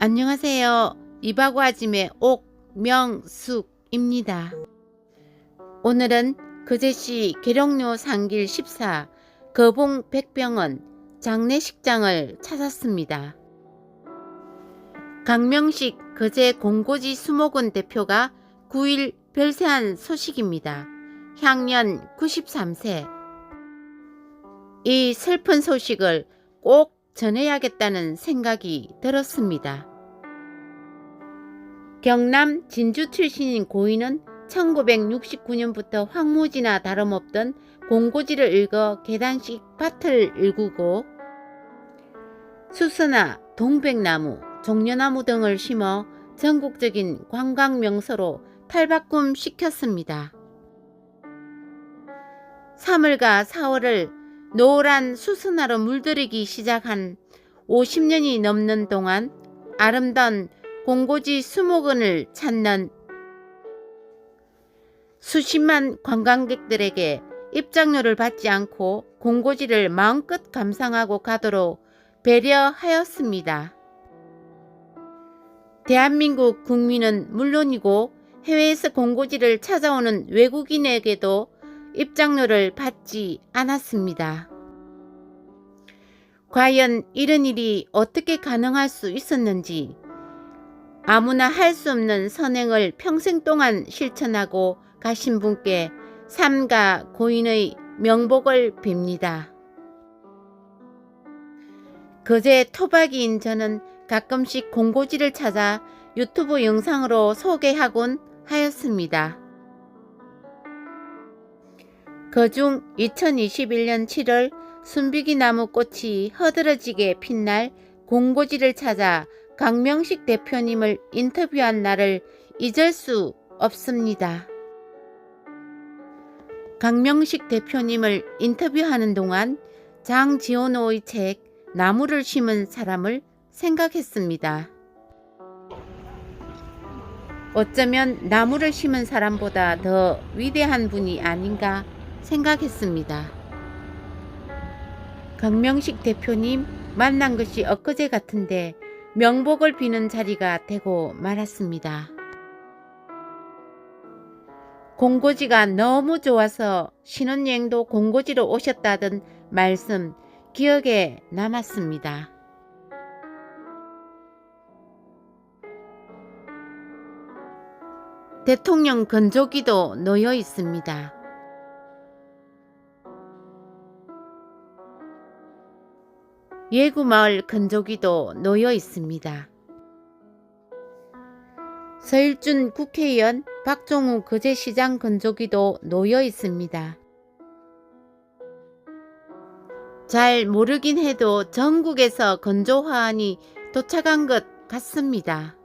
안녕하세요. 이바구 아짐의 옥명숙입니다. 오늘은 거제시 계룡료 상길 14 거봉 백병원 장례식장을 찾았습니다. 강명식 거제 공고지 수목원 대표가 9일 별세한 소식입니다. 향년 93세. 이 슬픈 소식을 꼭 전해야겠다는 생각이 들었습니다. 경남 진주 출신인 고인은 1969년부터 황무지나 다름없던 공고지를 읽어 계단식 밭을 일구고 수서나 동백나무, 종려나무 등을 심어 전국적인 관광 명소로 탈바꿈 시켰습니다. 3월과 4월을 노란 수선화로 물들이기 시작한 50년이 넘는 동안 아름다운 공고지 수목원을 찾는 수십만 관광객들에게 입장료를 받지 않고 공고지를 마음껏 감상하고 가도록 배려하였습니다. 대한민국 국민은 물론이고 해외에서 공고지를 찾아오는 외국인에게도 입장료를 받지 않았습니다. 과연 이런 일이 어떻게 가능할 수 있었는지 아무나 할 수 없는 선행을 평생 동안 실천하고 가신 분께 삼가 고인의 명복을 빕니다. 그제 토박이인 저는 가끔씩 공고지를 찾아 유튜브 영상으로 소개하곤 하였습니다. 그중 2021년 7월 순비기 나무 꽃이 허드러지게 핀 날 공고지를 찾아 강명식 대표님을 인터뷰한 날을 잊을 수 없습니다. 강명식 대표님을 인터뷰하는 동안 장지원호의 책 나무를 심은 사람을 생각했습니다. 어쩌면 나무를 심은 사람보다 더 위대한 분이 아닌가 생각했습니다. 강명식 대표님 만난 것이 엊그제 같은데 명복을 비는 자리가 되고 말았습니다. 공고지가 너무 좋아서 신혼여행도 공고지로 오셨다던 말씀 기억에 남았습니다. 대통령 건조기도 놓여 있습니다. 예구마을 건조기도 놓여 있습니다. 서일준 국회의원 박종우 거제시장 건조기도 놓여 있습니다. 잘 모르긴 해도 전국에서 건조화환이 도착한 것 같습니다.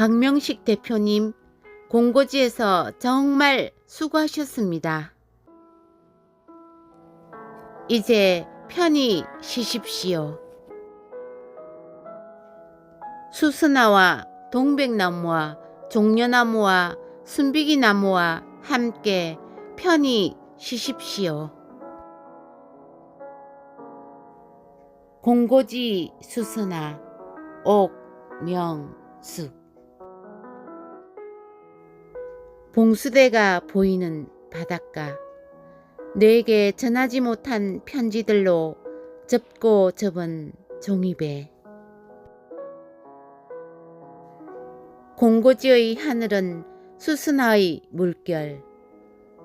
강명식 대표님, 공고지에서 정말 수고하셨습니다. 이제 편히 쉬십시오. 수선화와 동백나무와 종려나무와 순비기나무와 함께 편히 쉬십시오. 공고지 수선화 옥명숙 봉수대가 보이는 바닷가. 내게 전하지 못한 편지들로 접고 접은 종이배. 공고지의 하늘은 수순화의 물결.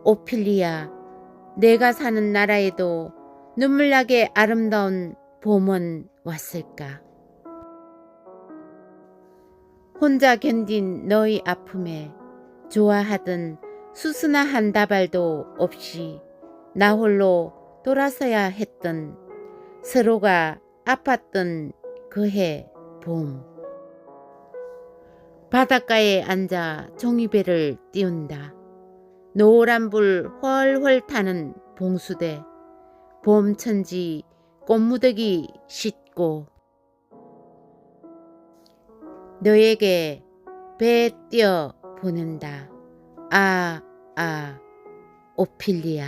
오필리아 내가 사는 나라에도 눈물나게 아름다운 봄은 왔을까? 혼자 견딘 너의 아픔에 좋아하던 수수나 한 다발도 없이 나 홀로 돌아서야 했던 서로가 아팠던 그해 봄. 바닷가에 앉아 종이배를 띄운다. 노란 불 훨훨 타는 봉수대. 봄천지 꽃무더기 씻고 너에게 배 띄어 보낸다. 아, 아, 오필리아.